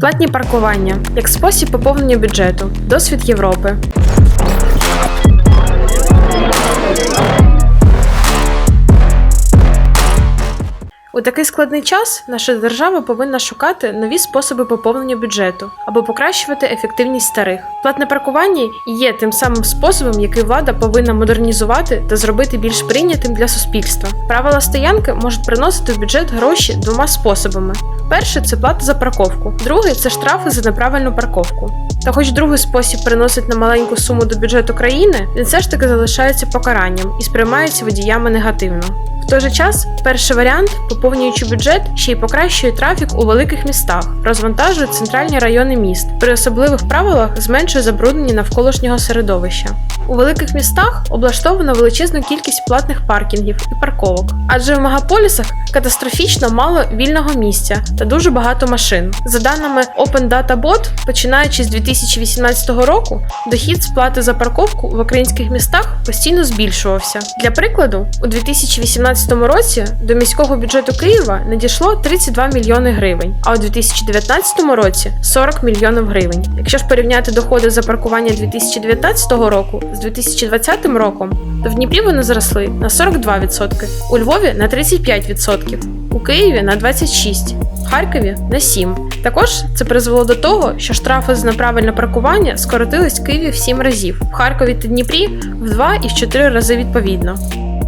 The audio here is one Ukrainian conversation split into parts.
Платні паркування як спосіб поповнення бюджету. Досвід Європи. Такий складний час наша держава повинна шукати нові способи поповнення бюджету або покращувати ефективність старих. Платне паркування є тим самим способом, який влада повинна модернізувати та зробити більш прийнятим для суспільства. Правила стоянки можуть приносити в бюджет гроші двома способами: перший це плата за парковку, другий це штрафи за неправильну парковку. Та хоч другий спосіб приносить на маленьку суму до бюджету країни, він все ж таки залишається покаранням і сприймається водіями негативно. В той же час, перший варіант, поповнюючи бюджет, ще й покращує трафік у великих містах, розвантажує центральні райони міст, при особливих правилах зменшує забруднення навколишнього середовища. У великих містах облаштовано величезну кількість платних паркінгів і парковок, адже в мегаполісах катастрофічно мало вільного місця та дуже багато машин. За даними Open Data Bot, починаючи з 2018 року, дохід з плати за парковку в українських містах постійно збільшувався. Для прикладу, у 2018 році до міського бюджету Києва надійшло 32 мільйони гривень, а у 2019 році 40 мільйонів гривень. Якщо ж порівняти доходи за паркування 2019 року з 2020 роком, то в Дніпрі вони зросли на 42%, у Львові на 35%, у Києві на 26%, в Харкові на 7%. Також це призвело до того, що штрафи за неправильне паркування скоротились в Києві в 7 разів, в Харкові та Дніпрі в 2 і в 4 рази відповідно.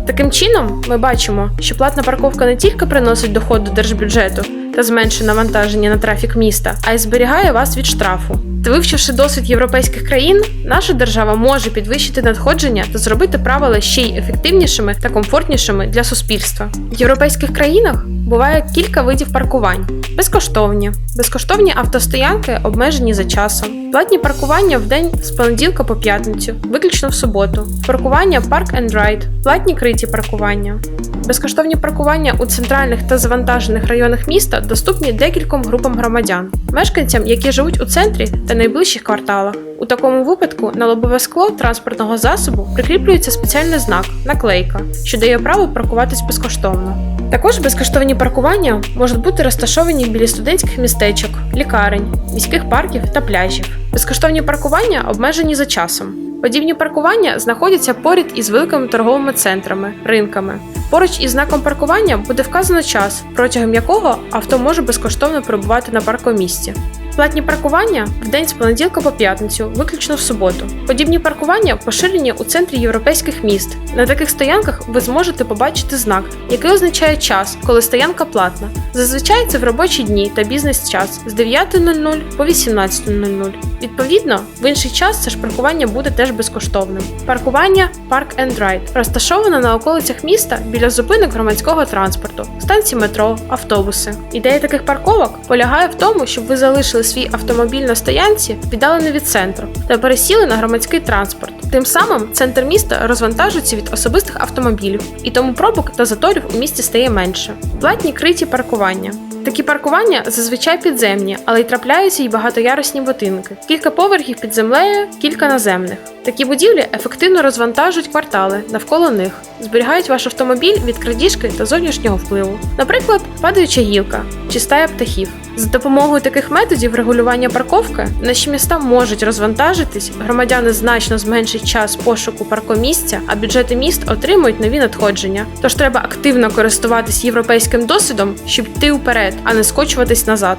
Таким чином, ми бачимо, що платна парковка не тільки приносить доход до держбюджету та зменшує навантаження на трафік міста, а й зберігає вас від штрафу. Та вивчивши досвід європейських країн, наша держава може підвищити надходження та зробити правила ще й ефективнішими та комфортнішими для суспільства. В європейських країнах буває кілька видів паркувань: безкоштовні, безкоштовні автостоянки обмежені за часом, платні паркування в день з понеділка по п'ятницю, виключно в суботу, паркування Park and Ride, платні криті паркування. Безкоштовні паркування у центральних та завантажених районах міста доступні декільком групам громадян, мешканцям, які живуть у центрі та найближчих кварталах. У такому випадку на лобове скло транспортного засобу прикріплюється спеціальний знак наклейка, що дає право паркуватись безкоштовно. Також безкоштовні паркування можуть бути розташовані біля студентських містечок, лікарень, міських парків та пляжів. Безкоштовні паркування обмежені за часом. Подібні паркування знаходяться поряд із великими торговими центрами, ринками. Поруч із знаком паркування буде вказано час, протягом якого авто може безкоштовно перебувати на паркомісці. Платні паркування в день з понеділка по п'ятницю, виключно в суботу. Подібні паркування поширені у центрі європейських міст. На таких стоянках ви зможете побачити знак, який означає час, коли стоянка платна. Зазвичай це в робочі дні та бізнес-час з 9.00 по 18.00. Відповідно, в інший час це ж паркування буде теж безкоштовним. Паркування Park and Ride розташовано на околицях міста біля зупинок громадського транспорту, станцій метро, автобуси. Ідея таких парковок полягає в тому, щоб ви залишили свій автомобіль на стоянці, віддалений від центру, та пересіли на громадський транспорт. Тим самим центр міста розвантажується від особистих автомобілів, і тому пробок та заторів у місті стає менше. Платні криті паркування. Такі паркування зазвичай підземні, але й трапляються й багатоярусні будинки. Кілька поверхів під землею, кілька наземних. Такі будівлі ефективно розвантажують квартали навколо них, зберігають ваш автомобіль від крадіжки та зовнішнього впливу. Наприклад, падаюча гілка чи стая птахів. За допомогою таких методів регулювання парковки наші міста можуть розвантажитись, громадяни значно зменшать час пошуку паркомісця, а бюджети міст отримують нові надходження. Тож треба активно користуватись європейським досвідом, щоб йти вперед, а не скочуватись назад.